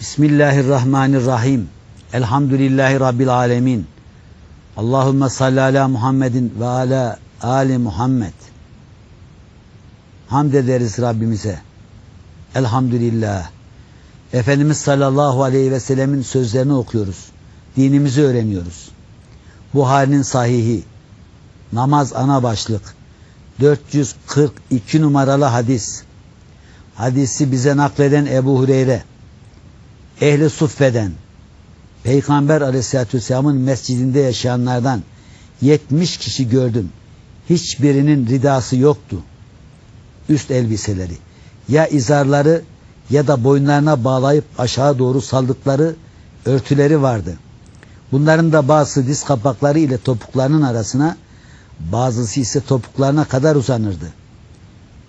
Bismillahirrahmanirrahim. Elhamdülillahi Rabbil alemin. Allahümme salli ala Muhammedin ve ala Ali Muhammed. Hamd ederiz Rabbimize. Elhamdülillah. Efendimiz sallallahu aleyhi ve sellemin sözlerini okuyoruz. Dinimizi öğreniyoruz. Buhari'nin sahihi. Namaz ana başlık. 442 numaralı hadis. Hadisi bize nakleden Ebu Hureyre. Ehli Suffe'den Peygamber aleyhissalatü vesselamın mescidinde yaşayanlardan 70 kişi gördüm. Hiçbirinin ridası yoktu. Üst elbiseleri. Ya izarları ya da boynlarına bağlayıp aşağı doğru saldıkları örtüleri vardı. Bunların da bazısı diz kapakları ile topuklarının arasına, bazısı ise topuklarına kadar uzanırdı.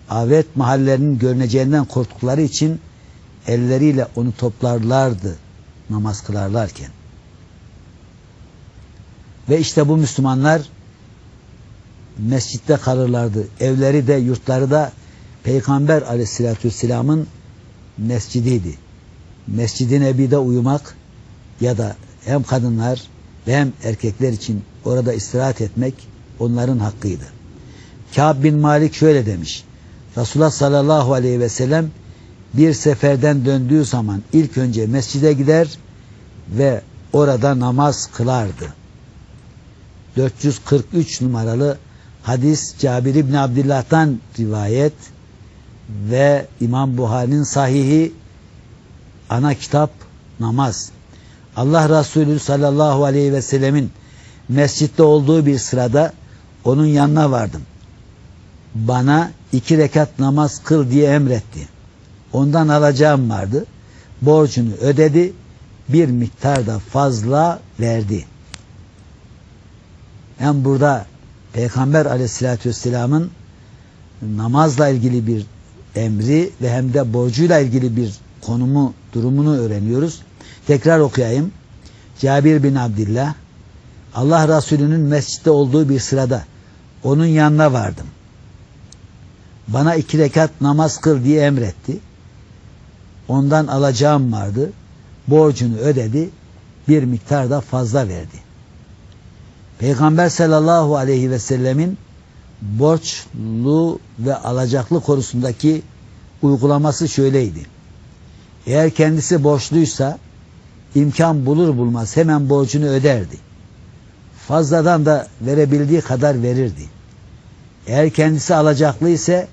Avet mahallelerinin görüneceğinden korktukları için elleriyle onu toplarlardı namaz kılarlarken. Ve işte bu Müslümanlar mescitte kalırlardı. Evleri de yurtları da Peygamber aleyhissalatü vesselamın mescidiydi. Mescid-i Nebi'de uyumak ya da hem kadınlar ve hem erkekler için orada istirahat etmek onların hakkıydı. Kâb bin Malik şöyle demiş. Resulullah sallallahu aleyhi ve sellem bir seferden döndüğü zaman ilk önce mescide gider ve orada namaz kılardı. 443 numaralı hadis Cabir İbni Abdillah'tan rivayet ve İmam Buhari'nin sahihi ana kitap namaz. Allah Resulü sallallahu aleyhi ve sellemin mescitte olduğu bir sırada onun yanına vardım. Bana iki rekat namaz kıl diye emretti. Ondan alacağım vardı. Borcunu ödedi. Bir miktar da fazla verdi. Hem burada Peygamber aleyhissalatü vesselamın namazla ilgili bir emri ve hem de borcuyla ilgili bir konumu, durumunu öğreniyoruz. Tekrar okuyayım. Cabir bin Abdillah Allah Resulü'nün mescitte olduğu bir sırada onun yanına vardım. Bana iki rekat namaz kıl diye emretti. Ondan alacağım vardı. Borcunu ödedi. Bir miktar da fazla verdi. Peygamber sallallahu aleyhi ve sellemin borçlu ve alacaklı konusundaki uygulaması şöyleydi. Eğer kendisi borçluysa imkan bulur bulmaz hemen borcunu öderdi. Fazladan da verebildiği kadar verirdi. Eğer kendisi alacaklı ise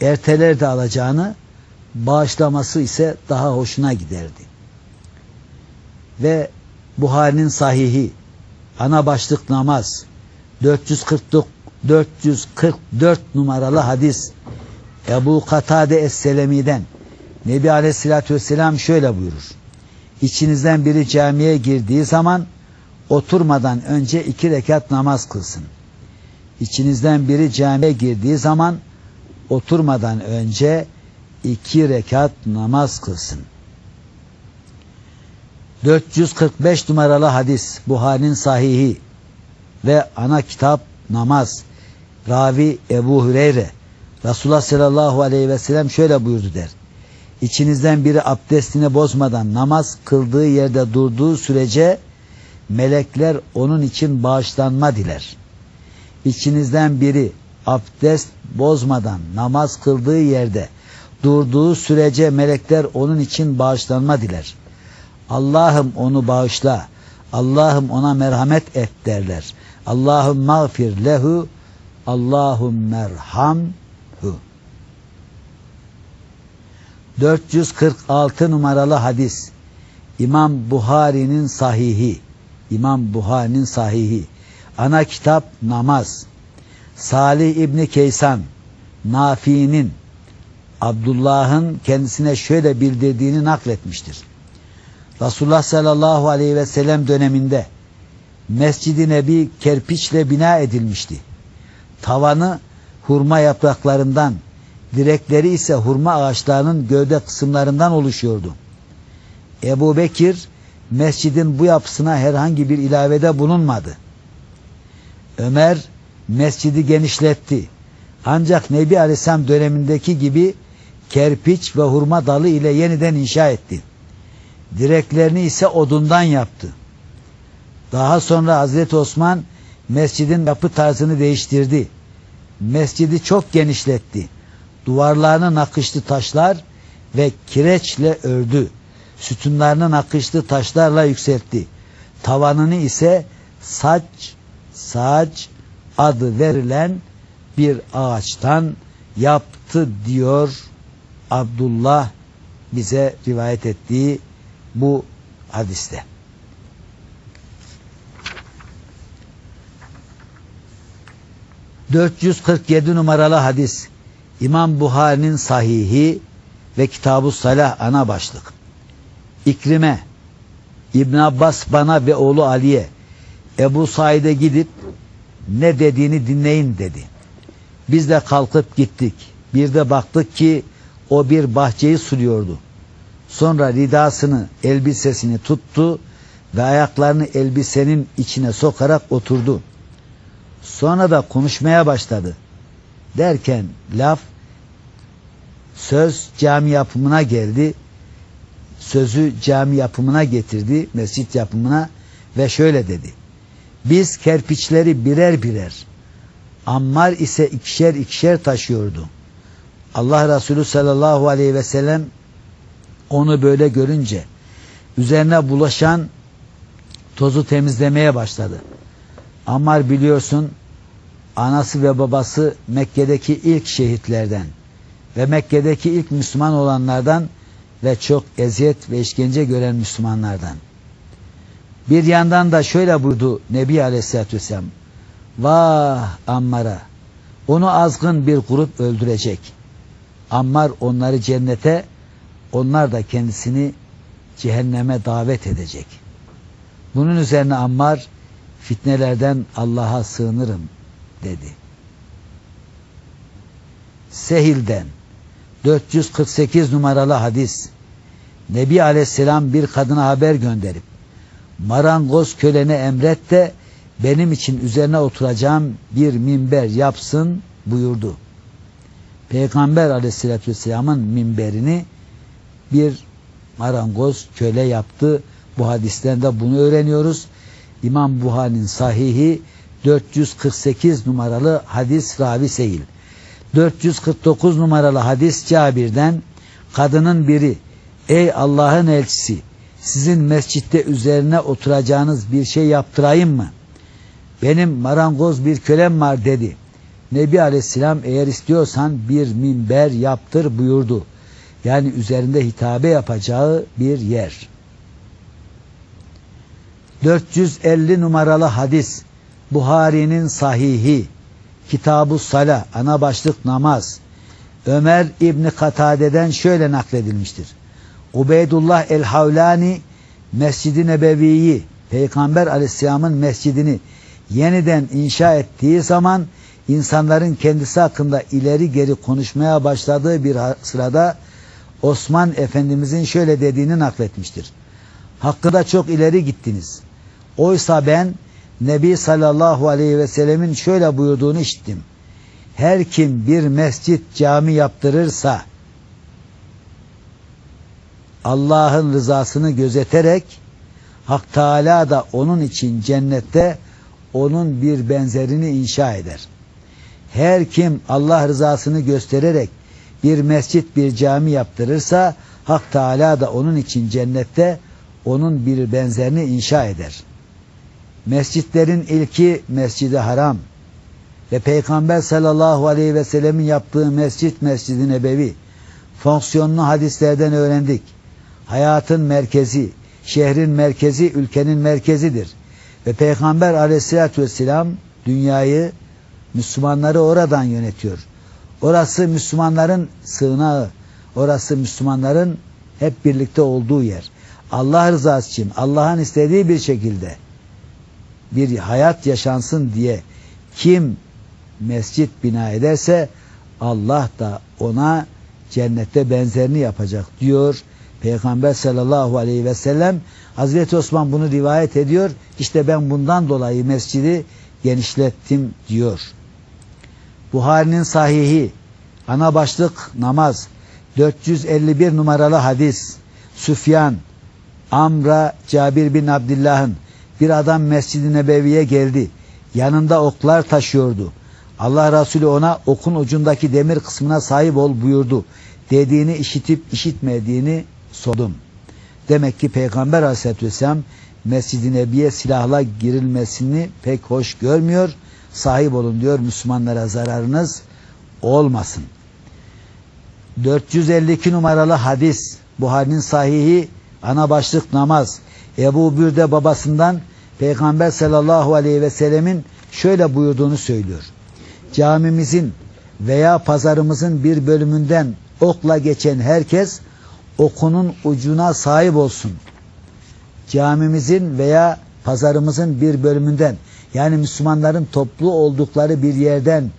erteler de alacağını bağışlaması ise daha hoşuna giderdi. Ve Buhari'nin sahihi ana başlık namaz 444 444 numaralı hadis Ebu Katade Es-Selemi'den Nebi Aleyhisselatü Vesselam şöyle buyurur. İçinizden biri camiye girdiği zaman oturmadan önce iki rekat namaz kılsın. İçinizden biri camiye girdiği zaman oturmadan önce iki rekat namaz kılsın. 445 numaralı hadis Buhari'nin sahihi ve ana kitap namaz. Ravi Ebu Hüreyre Resulullah sallallahu aleyhi ve sellem şöyle buyurdu der. İçinizden biri abdestini bozmadan namaz kıldığı yerde durduğu sürece melekler onun için bağışlanma diler. İçinizden biri abdest bozmadan namaz kıldığı yerde durduğu sürece melekler onun için bağışlanma diler. Allah'ım onu bağışla, Allah'ım ona merhamet et derler. Allahum mağfir lehu, Allahum merhamhu. 446 numaralı hadis. İmam Buhari'nin sahihi. İmam Buhari'nin sahihi. Ana kitap namaz. Salih İbni Keysan, Nafi'nin Abdullah'ın kendisine şöyle bildirdiğini nakletmiştir. Resulullah sallallahu aleyhi ve sellem döneminde Mescid-i Nebi kerpiçle bina edilmişti. Tavanı hurma yapraklarından, direkleri ise hurma ağaçlarının gövde kısımlarından oluşuyordu. Ebu Bekir mescidin bu yapısına herhangi bir ilavede bulunmadı. Ömer mescidi genişletti. Ancak Nebi Aleyhisselam dönemindeki gibi kerpiç ve hurma dalı ile yeniden inşa etti. Direklerini ise odundan yaptı. Daha sonra Hazreti Osman mescidin yapı tarzını değiştirdi. Mescidi çok genişletti. Duvarlarını nakışlı taşlar ve kireçle ördü. Sütunlarını nakışlı taşlarla yükseltti. Tavanını ise saç, saç adı verilen bir ağaçtan yaptı diyor Abdullah bize rivayet ettiği bu hadiste. ...447 numaralı hadis... ...İmam Buhari'nin sahihi... ...ve Kitab-ı Salah ana başlık... İkrime... İbn Abbas bana ve oğlu Ali'ye... ...Ebu Said'e gidip... ...ne dediğini dinleyin dedi... ...biz de kalkıp gittik... ...bir de baktık ki... ...o bir bahçeyi suluyordu... Sonra ridasını, elbisesini tuttu ve ayaklarını elbisenin içine sokarak oturdu. Sonra da konuşmaya başladı. Derken laf söz cami yapımına geldi. Sözü cami yapımına getirdi, mescit yapımına ve şöyle dedi. Biz kerpiçleri birer birer, Ammar ise ikişer ikişer taşıyordu. Allah Resulü sallallahu aleyhi ve sellem onu böyle görünce üzerine bulaşan tozu temizlemeye başladı. Ammar biliyorsun anası ve babası Mekke'deki ilk şehitlerden ve Mekke'deki ilk Müslüman olanlardan ve çok eziyet ve işkence gören Müslümanlardan. Bir yandan da şöyle buyurdu Nebi Aleyhisselatü Vesselam. Vah Ammar'a! Onu azgın bir grup öldürecek. Ammar onları cennete onlar da kendisini cehenneme davet edecek. Bunun üzerine Ammar fitnelerden Allah'a sığınırım dedi. Sehil'den 448 numaralı hadis Nebi Aleyhisselam bir kadına haber gönderip marangoz kölene emret de benim için üzerine oturacağım bir minber yapsın buyurdu. Peygamber Aleyhisselatü Vesselam'ın minberini bir marangoz köle yaptı. Bu hadisten de bunu öğreniyoruz. İmam Buhari'nin sahihi 448 numaralı hadis ravi seyil. 449 numaralı hadis Cabir'den kadının biri ey Allah'ın elçisi sizin mescitte üzerine oturacağınız bir şey yaptırayım mı? Benim marangoz bir kölem var dedi. Nebi Aleyhisselam eğer istiyorsan bir minber yaptır buyurdu. Yani üzerinde hitabe yapacağı bir yer. 450 numaralı hadis Buhari'nin sahihi Kitab-ı Sala ana başlık namaz Ömer İbni Katade'den şöyle nakledilmiştir. Ubeydullah el-Havlani Mescid-i Nebevi'yi Peygamber Aleyhisselam'ın mescidini yeniden inşa ettiği zaman insanların kendisi hakkında ileri geri konuşmaya başladığı bir sırada Osman Efendimizin şöyle dediğini nakletmiştir. Hakkında çok ileri gittiniz. Oysa ben Nebi sallallahu aleyhi ve sellemin şöyle buyurduğunu işittim. Her kim bir mescit cami yaptırırsa Allah'ın rızasını gözeterek Hak Teala da onun için cennette onun bir benzerini inşa eder. Her kim Allah rızasını göstererek bir mescit bir cami yaptırırsa Hak Teala da onun için cennette onun bir benzerini inşa eder. Mescitlerin ilki Mescid-i Haram ve Peygamber sallallahu aleyhi ve sellemin yaptığı mescit Mescid-i Nebevi fonksiyonunu hadislerden öğrendik. Hayatın merkezi, şehrin merkezi, ülkenin merkezidir. Ve Peygamber aleyhissalatü vesselam dünyayı, Müslümanları oradan yönetiyor. Orası Müslümanların sığınağı. Orası Müslümanların hep birlikte olduğu yer. Allah rızası için Allah'ın istediği bir şekilde bir hayat yaşansın diye kim mescit bina ederse Allah da ona cennette benzerini yapacak diyor Peygamber sallallahu aleyhi ve sellem Hazreti Osman bunu rivayet ediyor işte ben bundan dolayı mescidi genişlettim diyor. Buhari'nin sahihi ana başlık namaz 451 numaralı hadis Süfyan Amra Cabir bin Abdillah'ın bir adam Mescid-i Nebevi'ye geldi. Yanında oklar taşıyordu. Allah Resulü ona okun ucundaki demir kısmına sahip ol buyurdu. Dediğini işitip işitmediğini sordum. Demek ki Peygamber Aleyhisselatü Vesselam Mescid-i Nebi'ye silahla girilmesini pek hoş görmüyor. Sahip olun diyor Müslümanlara zararınız olmasın. 452 numaralı hadis Buhari'nin sahihi ana başlık namaz. Ebu Bürde babasından Peygamber sallallahu aleyhi ve sellemin şöyle buyurduğunu söylüyor. Camimizin veya pazarımızın bir bölümünden okla geçen herkes okunun ucuna sahip olsun. Camimizin veya pazarımızın bir bölümünden yani Müslümanların toplu oldukları bir yerden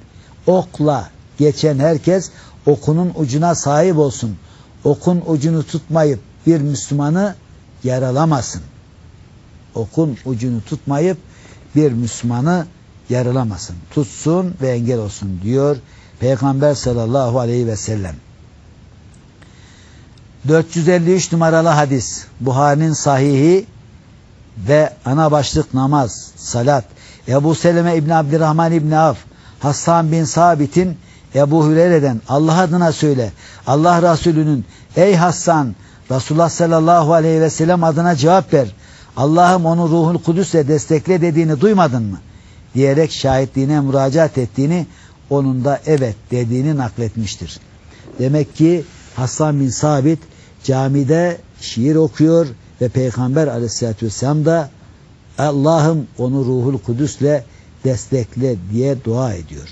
okla geçen herkes okunun ucuna sahip olsun. Okun ucunu tutmayıp bir Müslümanı yaralamasın. Okun ucunu tutmayıp bir Müslümanı yaralamasın. Tutsun ve engel olsun diyor Peygamber sallallahu aleyhi ve sellem. 453 numaralı hadis Buhari'nin sahihi ve ana başlık namaz, salat. Ebu Seleme İbni Abdurrahman İbni Av, Hasan bin Sabit'in Ebu Hüreyre'den Allah adına söyle. Allah Resulü'nün ey Hasan Resulullah sallallahu aleyhi ve sellem adına cevap ver. Allah'ım onu ruhul kudüsle destekle dediğini duymadın mı? Diyerek şahitliğine müracaat ettiğini onun da evet dediğini nakletmiştir. Demek ki Hasan bin Sabit camide şiir okuyor ve Peygamber aleyhissalatü vesselam da Allah'ım onu ruhul kudüsle destekle diye dua ediyor.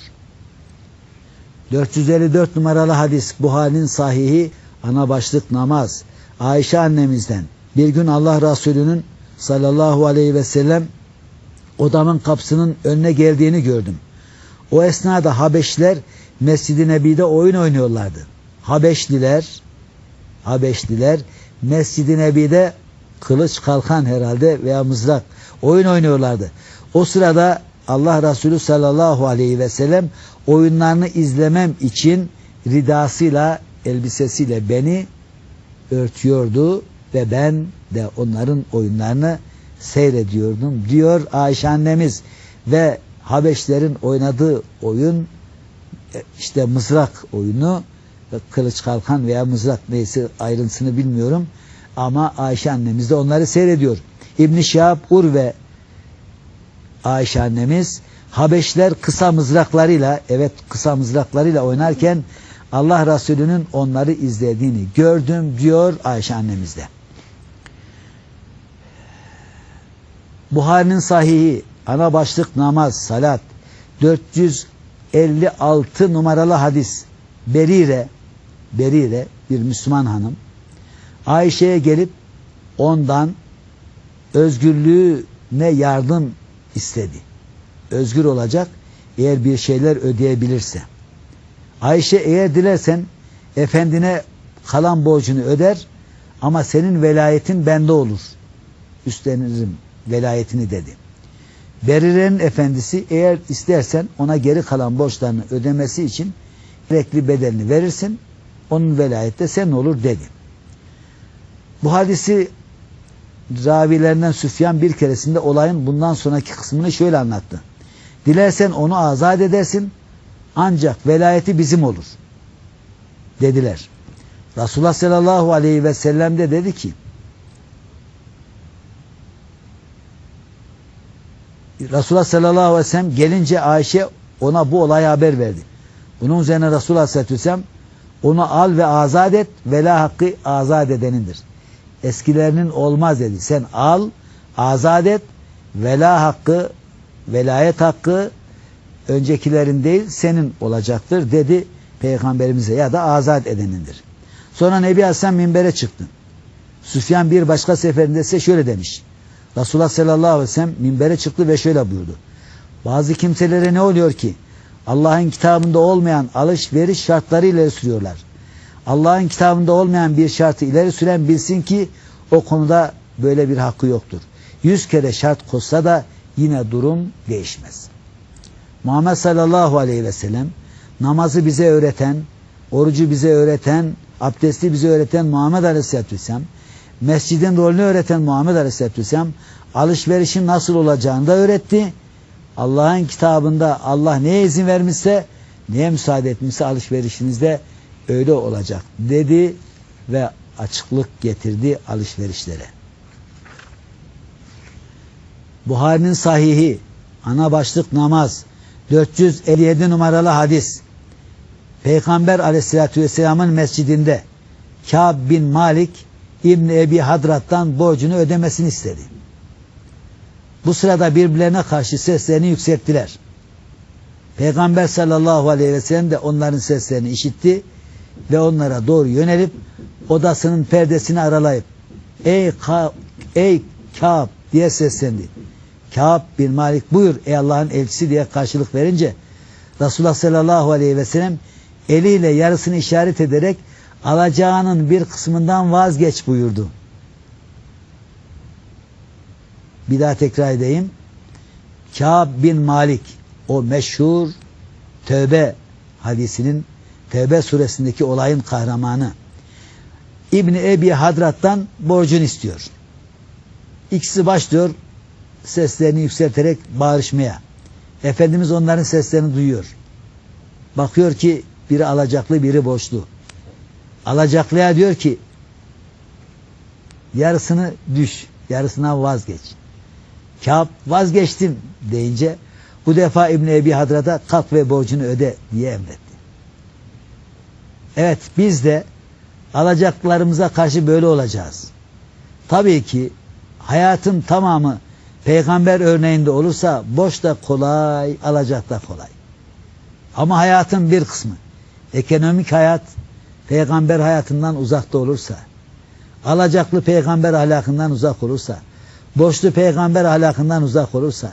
454 numaralı hadis Buhari'nin sahihi ana başlık namaz. Ayşe annemizden bir gün Allah Resulü'nün sallallahu aleyhi ve sellem odamın kapısının önüne geldiğini gördüm. O esnada Habeşliler Mescid-i Nebi'de oyun oynuyorlardı. Habeşliler Habeşliler Mescid-i Nebi'de kılıç kalkan herhalde veya mızrak oyun oynuyorlardı. O sırada Allah Resulü sallallahu aleyhi ve sellem oyunlarını izlemem için ridasıyla, elbisesiyle beni örtüyordu ve ben de onların oyunlarını seyrediyordum diyor Ayşe annemiz ve Habeşlerin oynadığı oyun e, işte mızrak oyunu kılıç kalkan veya mızrak neyse ayrıntısını bilmiyorum ama Ayşe annemiz de onları seyrediyor. İbn Şihab Ur ve Ayşe annemiz Habeşler kısa mızraklarıyla evet kısa mızraklarıyla oynarken Allah Resulü'nün onları izlediğini gördüm diyor Ayşe annemizde. Buhari'nin sahihi ana başlık namaz, salat 456 numaralı hadis Berire Berire bir Müslüman hanım Ayşe'ye gelip ondan özgürlüğüne yardım istedi. Özgür olacak eğer bir şeyler ödeyebilirse. Ayşe eğer dilersen efendine kalan borcunu öder ama senin velayetin bende olur. Üstlenirim velayetini dedi. Berire'nin efendisi eğer istersen ona geri kalan borçlarını ödemesi için gerekli bedelini verirsin. Onun velayette sen olur dedi. Bu hadisi ravilerinden Süfyan bir keresinde olayın bundan sonraki kısmını şöyle anlattı. Dilersen onu azat edersin ancak velayeti bizim olur dediler. Resulullah sallallahu aleyhi ve sellem de dedi ki Resulullah sallallahu aleyhi ve sellem gelince Ayşe ona bu olayı haber verdi. Bunun üzerine Resulullah sallallahu aleyhi ve sellem onu al ve azat et vela hakkı azat edenindir. Eskilerinin olmaz dedi. Sen al, azat et, vela hakkı, velayet hakkı öncekilerin değil senin olacaktır dedi peygamberimize ya da azat edenindir. Sonra Nebi Aleyhisselam minbere çıktı. Süfyan bir başka seferinde ise şöyle demiş. Resulullah sallallahu aleyhi ve sellem minbere çıktı ve şöyle buyurdu. Bazı kimselere ne oluyor ki? Allah'ın kitabında olmayan alışveriş şartları ileri sürüyorlar. Allah'ın kitabında olmayan bir şartı ileri süren bilsin ki o konuda böyle bir hakkı yoktur. Yüz kere şart koşsa da yine durum değişmez. Muhammed sallallahu aleyhi ve sellem namazı bize öğreten, orucu bize öğreten, abdesti bize öğreten Muhammed aleyhisselatü vesselam mescidin rolünü öğreten Muhammed Aleyhisselatü Vesselam alışverişin nasıl olacağını da öğretti. Allah'ın kitabında Allah neye izin vermişse neye müsaade etmişse alışverişinizde öyle olacak dedi ve açıklık getirdi alışverişlere. Buhari'nin sahihi ana başlık namaz 457 numaralı hadis Peygamber aleyhissalatü vesselamın mescidinde Kâb bin Malik İbni Ebi Hadrat'tan borcunu ödemesini istedi. Bu sırada birbirlerine karşı seslerini yükselttiler. Peygamber sallallahu aleyhi ve sellem de onların seslerini işitti ve onlara doğru yönelip odasının perdesini aralayıp ey Kâb, ey Kâb diye seslendi. Kâb bin Malik buyur ey Allah'ın elçisi diye karşılık verince Resulullah sallallahu aleyhi ve sellem eliyle yarısını işaret ederek alacağının bir kısmından vazgeç buyurdu. Bir daha tekrar edeyim. Kâb bin Malik o meşhur Tövbe hadisinin Tevbe suresindeki olayın kahramanı İbni Ebi Hadrat'tan borcunu istiyor. İkisi başlıyor seslerini yükselterek bağırışmaya. Efendimiz onların seslerini duyuyor. Bakıyor ki biri alacaklı biri borçlu. Alacaklıya diyor ki yarısını düş, yarısına vazgeç. Kâb vazgeçtim deyince bu defa İbni Ebi Hadrat'a kalk ve borcunu öde diye emretti. Evet biz de alacaklarımıza karşı böyle olacağız. Tabii ki hayatın tamamı peygamber örneğinde olursa boş da kolay, alacak da kolay. Ama hayatın bir kısmı ekonomik hayat peygamber hayatından uzakta olursa, alacaklı peygamber ahlakından uzak olursa, boşlu peygamber ahlakından uzak olursa,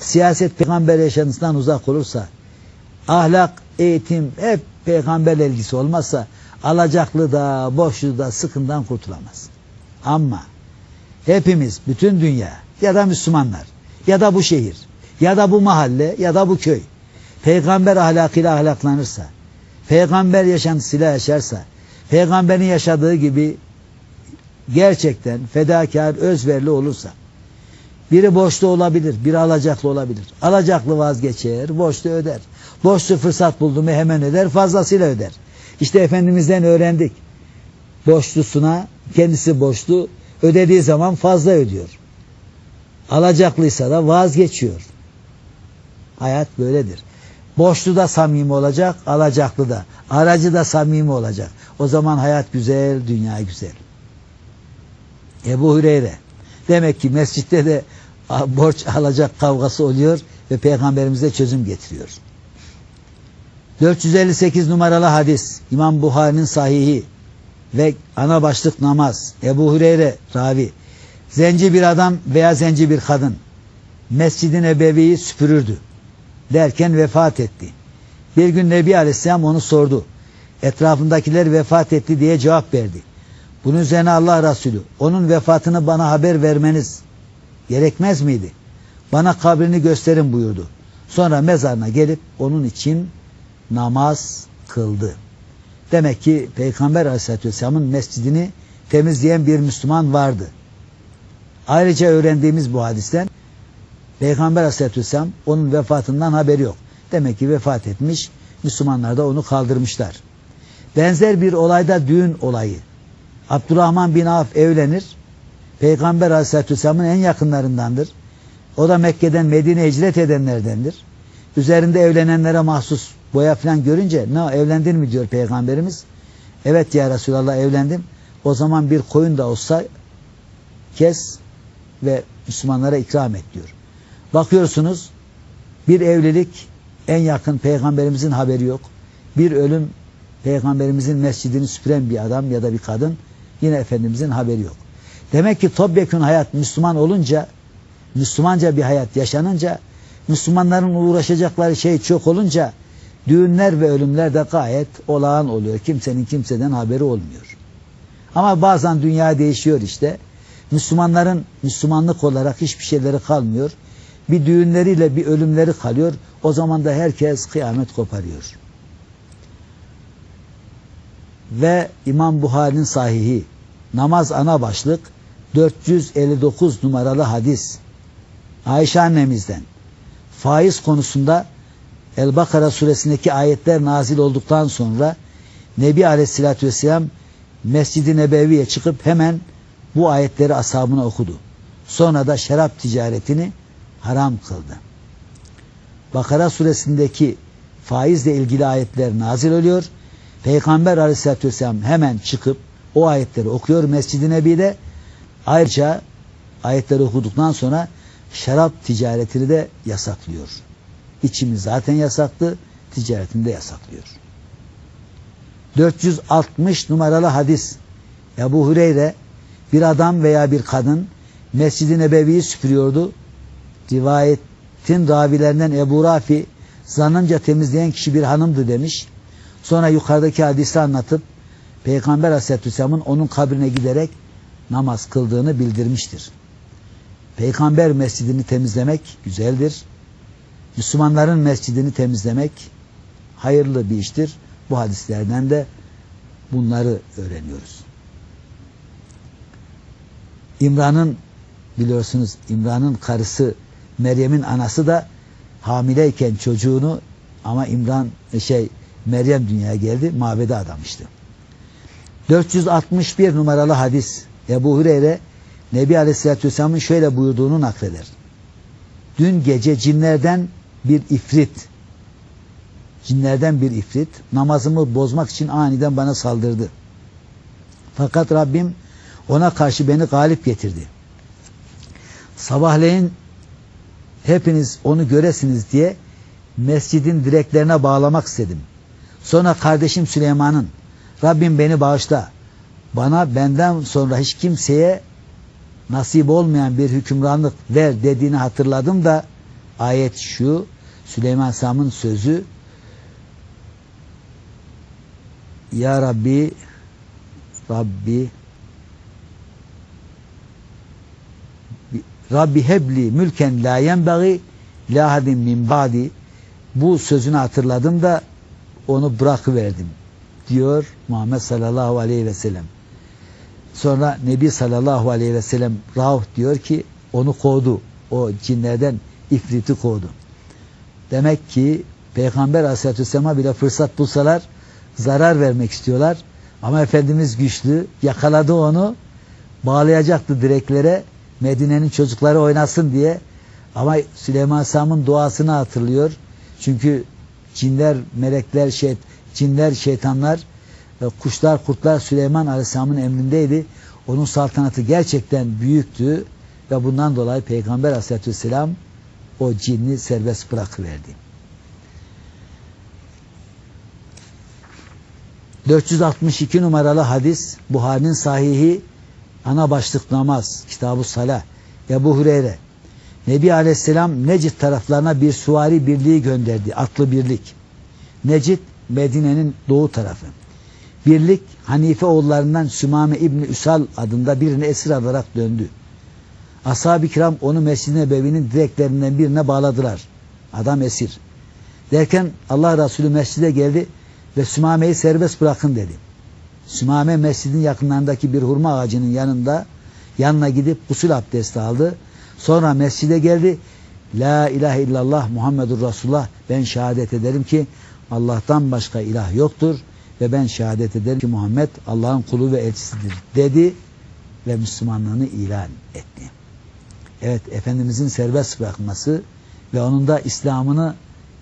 siyaset peygamber yaşantısından uzak olursa, ahlak, eğitim hep peygamberle ilgisi olmazsa alacaklı da boşlu da sıkından kurtulamaz. Ama hepimiz bütün dünya ya da Müslümanlar ya da bu şehir ya da bu mahalle ya da bu köy peygamber ahlakıyla ahlaklanırsa peygamber yaşantısıyla yaşarsa peygamberin yaşadığı gibi gerçekten fedakar özverili olursa biri borçlu olabilir, biri alacaklı olabilir. Alacaklı vazgeçer, borçlu öder. Borçlu fırsat buldu mu hemen öder, fazlasıyla öder. İşte Efendimiz'den öğrendik. Borçlusuna, kendisi borçlu, ödediği zaman fazla ödüyor. Alacaklıysa da vazgeçiyor. Hayat böyledir. Borçlu da samimi olacak, alacaklı da. Aracı da samimi olacak. O zaman hayat güzel, dünya güzel. Ebu Hüreyre. Demek ki mescitte de borç alacak kavgası oluyor ve peygamberimize çözüm getiriyor. 458 numaralı hadis İmam Buhari'nin sahihi ve ana başlık namaz Ebu Hüreyre ravi zenci bir adam veya zenci bir kadın Mescid-i Nebevi'yi süpürürdü derken vefat etti. Bir gün Nebi Aleyhisselam onu sordu. Etrafındakiler vefat etti diye cevap verdi. Bunun üzerine Allah Resulü onun vefatını bana haber vermeniz gerekmez miydi? Bana kabrini gösterin buyurdu. Sonra mezarına gelip onun için namaz kıldı. Demek ki Peygamber Aleyhisselatü Vesselam'ın mescidini temizleyen bir Müslüman vardı. Ayrıca öğrendiğimiz bu hadisten Peygamber Aleyhisselatü Vesselam onun vefatından haberi yok. Demek ki vefat etmiş, Müslümanlar da onu kaldırmışlar. Benzer bir olayda düğün olayı. Abdurrahman bin Avf evlenir. Peygamber Aleyhisselatü Vesselam'ın en yakınlarındandır. O da Mekke'den Medine'ye hicret edenlerdendir. Üzerinde evlenenlere mahsus boya falan görünce ne evlendin mi diyor Peygamberimiz. Evet ya Resulallah evlendim. O zaman bir koyun da olsa kes ve Müslümanlara ikram et diyor. Bakıyorsunuz bir evlilik en yakın peygamberimizin haberi yok. Bir ölüm peygamberimizin mescidini süpüren bir adam ya da bir kadın yine Efendimizin haberi yok. Demek ki topyekun hayat Müslüman olunca Müslümanca bir hayat yaşanınca Müslümanların uğraşacakları şey çok olunca düğünler ve ölümler de gayet olağan oluyor. Kimsenin kimseden haberi olmuyor. Ama bazen dünya değişiyor işte. Müslümanların Müslümanlık olarak hiçbir şeyleri kalmıyor. Bir düğünleriyle bir ölümleri kalıyor. O zaman da herkes kıyamet koparıyor. Ve İmam Buhari'nin sahihi namaz ana başlık 459 numaralı hadis. Ayşe annemizden faiz konusunda El-Bakara suresindeki ayetler nazil olduktan sonra Nebi Aleyhisselatü Vesselam Mescid-i Nebevi'ye çıkıp hemen bu ayetleri ashabına okudu. Sonra da şarap ticaretini haram kıldı. Bakara suresindeki faizle ilgili ayetler nazil oluyor. Peygamber aleyhissalatü vesselam hemen çıkıp o ayetleri okuyor Mescid-i Nebi'de. Ayrıca ayetleri okuduktan sonra şarap ticaretini de yasaklıyor. İçimi zaten yasaktı, ticaretini de yasaklıyor. 460 numaralı hadis. Ebu Hureyre bir adam veya bir kadın Mescid-i Nebevi'yi süpürüyordu. Rivayetin ravilerinden Ebu Rafi zannınca temizleyen kişi bir hanımdı demiş. Sonra yukarıdaki hadisi anlatıp Peygamber Aleyhisselatü Vesselam'ın onun kabrine giderek namaz kıldığını bildirmiştir. Peygamber mescidini temizlemek güzeldir. Müslümanların mescidini temizlemek hayırlı bir iştir. Bu hadislerden de bunları öğreniyoruz. İmran'ın biliyorsunuz İmran'ın karısı Meryem'in anası da hamileyken çocuğunu ama İmran şey Meryem dünyaya geldi mabede adamıştı. 461 numaralı hadis Ebu Hureyre Nebi Aleyhisselatü Vesselam'ın şöyle buyurduğunu nakleder. Dün gece cinlerden bir ifrit cinlerden bir ifrit namazımı bozmak için aniden bana saldırdı. Fakat Rabbim ona karşı beni galip getirdi. Sabahleyin hepiniz onu göresiniz diye mescidin direklerine bağlamak istedim. Sonra kardeşim Süleyman'ın Rabbim beni bağışla. Bana benden sonra hiç kimseye nasip olmayan bir hükümranlık ver dediğini hatırladım da ayet şu Süleyman Sam'ın sözü Ya Rabbi Rabbi Rabbi hebli mülken la yenbagi la hadim min ba'di bu sözünü hatırladım da onu bırakıverdim diyor Muhammed sallallahu aleyhi ve sellem. Sonra Nebi sallallahu aleyhi ve sellem Rauf diyor ki onu kovdu. O cinlerden ifriti kovdu. Demek ki Peygamber aleyhissalatü vesselam'a bile fırsat bulsalar zarar vermek istiyorlar. Ama Efendimiz güçlü. Yakaladı onu. Bağlayacaktı direklere. Medine'nin çocukları oynasın diye. Ama Süleyman Sam'ın duasını hatırlıyor. Çünkü cinler, melekler, şeyt, cinler, şeytanlar, kuşlar, kurtlar Süleyman Aleyhisselam'ın emrindeydi. Onun saltanatı gerçekten büyüktü ve bundan dolayı Peygamber Aleyhisselatü Vesselam o cinni serbest bırakıverdi. 462 numaralı hadis Buhari'nin sahihi ana başlık namaz kitabı salah Ebu Hureyre Nebi Aleyhisselam Necid taraflarına bir suvari birliği gönderdi atlı birlik Necid Medine'nin doğu tarafı birlik Hanife oğullarından Sümame İbni Üsal adında birini esir alarak döndü ashab-ı kiram onu Mescid-i Nebevi'nin direklerinden birine bağladılar adam esir derken Allah Resulü mescide geldi ve Sümame'yi serbest bırakın dedi. Sümame mescidin yakınlarındaki bir hurma ağacının yanında yanına gidip gusül abdesti aldı. Sonra mescide geldi. La ilahe illallah Muhammedur Resulullah ben şehadet ederim ki Allah'tan başka ilah yoktur ve ben şehadet ederim ki Muhammed Allah'ın kulu ve elçisidir dedi ve Müslümanlığını ilan etti. Evet Efendimizin serbest bırakması ve onun da İslam'ını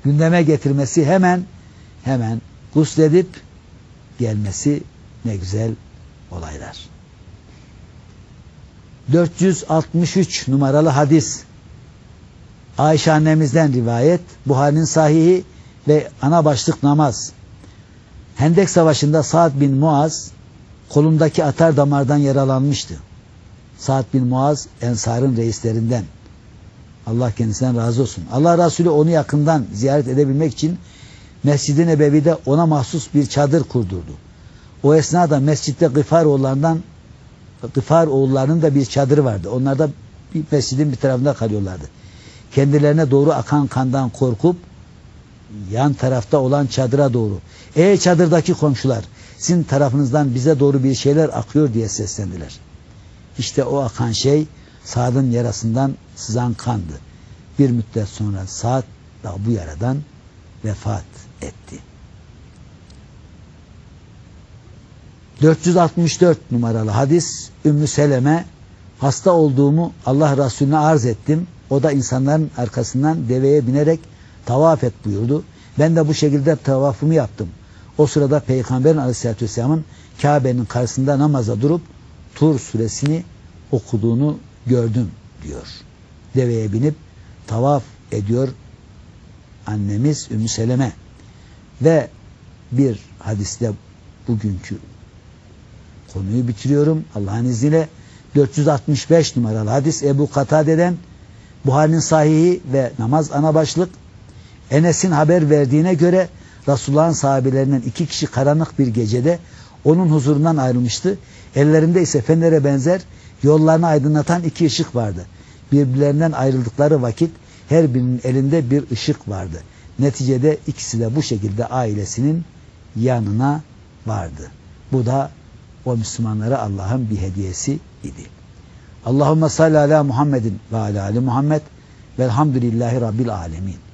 gündeme getirmesi hemen hemen gusledip gelmesi ne güzel olaylar. 463 numaralı hadis Ayşe annemizden rivayet Buhari'nin sahihi ve ana başlık namaz Hendek Savaşı'nda Sa'd bin Muaz kolundaki atar damardan yaralanmıştı. Sa'd bin Muaz Ensar'ın reislerinden. Allah kendisinden razı olsun. Allah Resulü onu yakından ziyaret edebilmek için Mescid-i Nebevi'de ona mahsus bir çadır kurdurdu. O esnada mescitte Gıfar oğullarından Gıfar oğullarının da bir çadırı vardı. Onlar da bir mescidin bir tarafında kalıyorlardı. Kendilerine doğru akan kandan korkup yan tarafta olan çadıra doğru. Ey çadırdaki komşular Sizin tarafınızdan bize doğru bir şeyler akıyor diye seslendiler. İşte o akan şey Sa'd'ın yarasından sızan kandı. Bir müddet sonra Sa'd da bu yaradan vefat etti. 464 numaralı hadis Ümmü Seleme hasta olduğumu Allah Resulüne arz ettim. O da insanların arkasından deveye binerek tavaf et buyurdu. Ben de bu şekilde tavafımı yaptım. O sırada Peygamberin Aleyhisselatü Vesselam'ın Kabe'nin karşısında namaza durup Tur suresini okuduğunu gördüm diyor. Deveye binip tavaf ediyor annemiz Ümmü Seleme. Ve bir hadiste bugünkü konuyu bitiriyorum. Allah'ın izniyle 465 numaralı hadis Ebu Katade'den Buhari'nin sahihi ve namaz ana başlık Enes'in haber verdiğine göre Resulullah'ın sahabelerinden iki kişi karanlık bir gecede onun huzurundan ayrılmıştı. Ellerinde ise fenere benzer yollarını aydınlatan iki ışık vardı. Birbirlerinden ayrıldıkları vakit her birinin elinde bir ışık vardı. Neticede ikisi de bu şekilde ailesinin yanına vardı. Bu da o Müslümanlara Allah'ın bir hediyesi idi. Allahümme salli ala Muhammedin ve ala ali Muhammed velhamdülillahi Rabbil alemin.